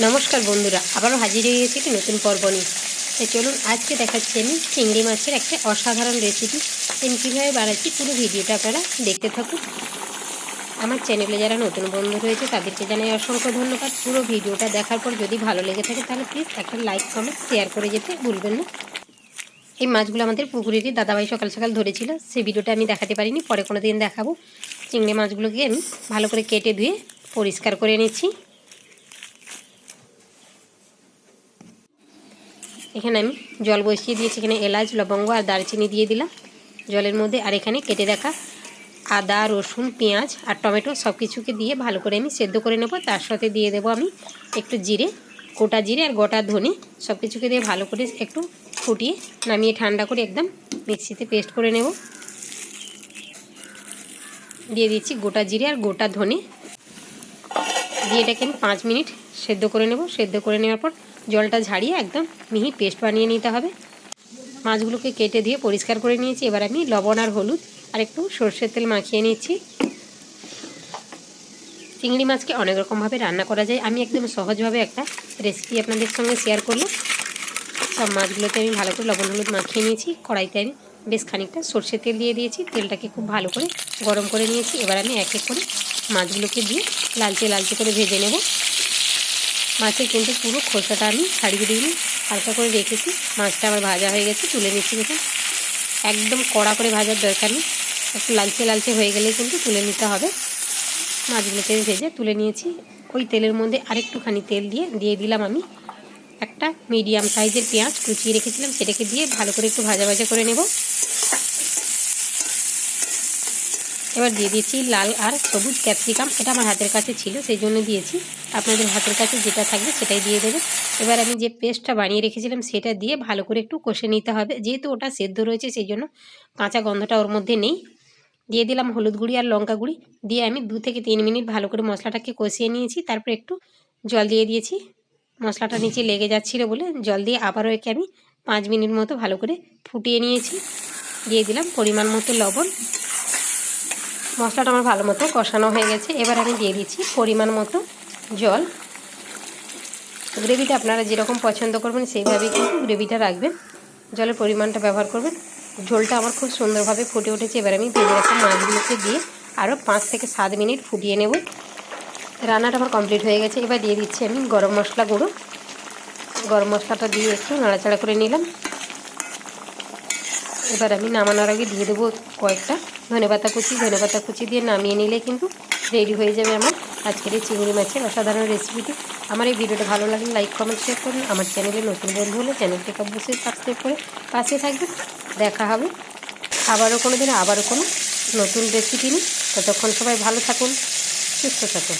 নমস্কার বন্ধুরা, আবারও হাজির হয়ে গেছি নতুন পর্ব নিয়ে। চলুন আজকে দেখাচ্ছি আমি চিংড়ি মাছের একটা অসাধারণ রেসিপি আমি কীভাবে বানাচ্ছি পুরো ভিডিওটা আপনারা দেখতে থাকুন। আমার চ্যানেলে যারা নতুন বন্ধু রয়েছে, তাদেরকে জানাই অসংখ্য ধন্যবাদ। পুরো ভিডিওটা দেখার পর যদি ভালো লেগে থাকে, তাহলে প্লিজ একটা লাইক কমেন্ট শেয়ার করে যেতে ভুলবেন না। এই মাছগুলো আমাদের পুকুরেরই দাদাভাই সকাল সকাল ধরেছিল সেই ভিডিওটা আমি দেখাতে পারিনি, পরে কোনো দিন দেখাবো। চিংড়ি মাছগুলোকে আমি ভালো করে কেটে ধুয়ে পরিষ্কার করে নিচ্ছি। এখানে আমি জল বসিয়ে দিয়েছি, এখানে এলাচ, লবঙ্গ আর দারচিনি দিয়ে দিলাম। জলের মধ্যে আর এখানে কেটে রাখা আদা, রসুন, পেঁয়াজ আর টমেটো সব কিছুকে দিয়ে ভালো করে আমি সেদ্ধ করে নেব। তার সাথে দিয়ে দেবো আমি একটু জিরে, গোটা জিরে আর গোটা ধনে সব কিছুকে দিয়ে ভালো করে একটু ফুটিয়ে নামিয়ে ঠান্ডা করে একদম মিক্সিতে পেস্ট করে নেব। দিয়ে দিচ্ছি গোটা জিরে আর গোটা ধনে। দিয়ে এটাকে আমি পাঁচ মিনিট সেদ্ধ করে নেব। সেদ্ধ করে নেওয়ার পর জলটা ঝাড়িয়ে একদম মিহি পেস্ট বানিয়ে নিতে হবে। মাছগুলোকে কেটে দিয়ে পরিষ্কার করে নিয়েছি। এবার আমি লবণ আর হলুদ আর একটু সর্ষের তেল মাখিয়ে নিচ্ছি। চিংড়ি মাছকে অনেক রকমভাবে রান্না করা যায়। আমি একদম সহজভাবে একটা রেসিপি আপনাদের সঙ্গে শেয়ার করলাম। সব মাছগুলোতে আমি ভালো করে লবণ হলুদ মাখিয়ে নিয়েছি। কড়াইতে আমি বেশ খানিকটা সর্ষের তেল দিয়ে দিয়েছি। তেলটাকে খুব ভালো করে গরম করে নিয়েছি। এবার আমি এক এক করে মাছগুলোকে দিয়ে লালচে লালচে করে ভেজে নেব। মাছের কিন্তু পুরো খোসাটা আমি ছাড়িয়ে দিইনি। হালকা করে রেখেছি। মাছটা আমার ভাজা হয়ে গেছে, তুলে নিচ্ছি দেখুন। একদম কড়া করে ভাজার দরকার নেই। একটু লালচে লালচে হয়ে গেলে কিন্তু তুলে নিতে হবে। মাছগুলোকে ভেজে তুলে নিয়েছি। ওই তেলের মধ্যে আরেকটুখানি তেল দিয়ে দিয়ে দিলাম আমি একটা মিডিয়াম সাইজের পেঁয়াজ কুচিয়ে রেখেছিলাম। সেটাকে দিয়ে ভালো করে একটু ভাজা ভাজা করে নেব। এবার দিয়ে দিয়েছি লাল আর সবুজ ক্যাপসিকাম। এটা আমার হাতের কাছে ছিল, সেই জন্য দিয়েছি। আপনাদের হাতের কাছে যেটা থাকবে সেটাই দিয়ে দেবে। এবার আমি যে পেস্টটা বানিয়ে রেখেছিলাম সেটা দিয়ে ভালো করে একটু কষে নিতে হবে। যেহেতু ওটা সেদ্ধ রয়েছে, সেই জন্য কাঁচা গন্ধটা ওর মধ্যে নেই। দিয়ে দিলাম হলুদ গুঁড়ি আর লঙ্কা গুঁড়ি। দিয়ে আমি দু থেকে তিন মিনিট ভালো করে মশলাটাকে কষিয়ে নিয়েছি। তারপর একটু জল দিয়ে দিয়েছি। মশলাটা নিচে লেগে যাচ্ছিল বলে জল দিয়ে আবারও একে আমি পাঁচ মিনিট মতো ভালো করে ফুটিয়ে নিয়েছি। দিয়ে দিলাম পরিমাণ মতো লবণ। মশলাটা আমার ভালো মতো কষানো হয়ে গেছে। এবার আমি দিয়ে দিচ্ছি পরিমাণ মতো জল। গ্রেভিটা আপনারা যেরকম পছন্দ করবেন, সেইভাবেই কিন্তু গ্রেভিটা রাখবেন। জলের পরিমাণটা ব্যবহার করবেন। ঝোলটা আমার খুব সুন্দরভাবে ফুটে উঠেছে। এবার আমি ভেজে রাখা মাছগুলোকে দিয়ে আরও পাঁচ থেকে সাত মিনিট ফুটিয়ে নেব। রান্নাটা আমার কমপ্লিট হয়ে গেছে। এবার দিয়ে দিচ্ছি আমি গরম মশলা গুঁড়ো। গরম মশলাটা দিয়ে একটু নাড়াচাড়া করে নিলাম। এবার আমি নামানোর আগে দিয়ে দেবো কয়েকটা ধনেপাতা কুচি। ধনেপাতা কুচি দিয়ে নামিয়ে নিলে কিন্তু রেডি হয়ে যাবে আমার আজকের এই চিংড়ি মাছের অসাধারণ রেসিপিটি আমার এই ভিডিওটা ভালো লাগলে লাইক কমেন্ট শেয়ার করুন। আমার চ্যানেলে নতুন বন্ধু হলে চ্যানেলটিকে অবশ্যই সাবস্ক্রাইব করে পাশে থাকবেন। দেখা হবে আবারও কোনো দিন আবারও কোনো নতুন রেসিপি নিই ততক্ষণ সবাই ভালো থাকুন, সুস্থ থাকুন।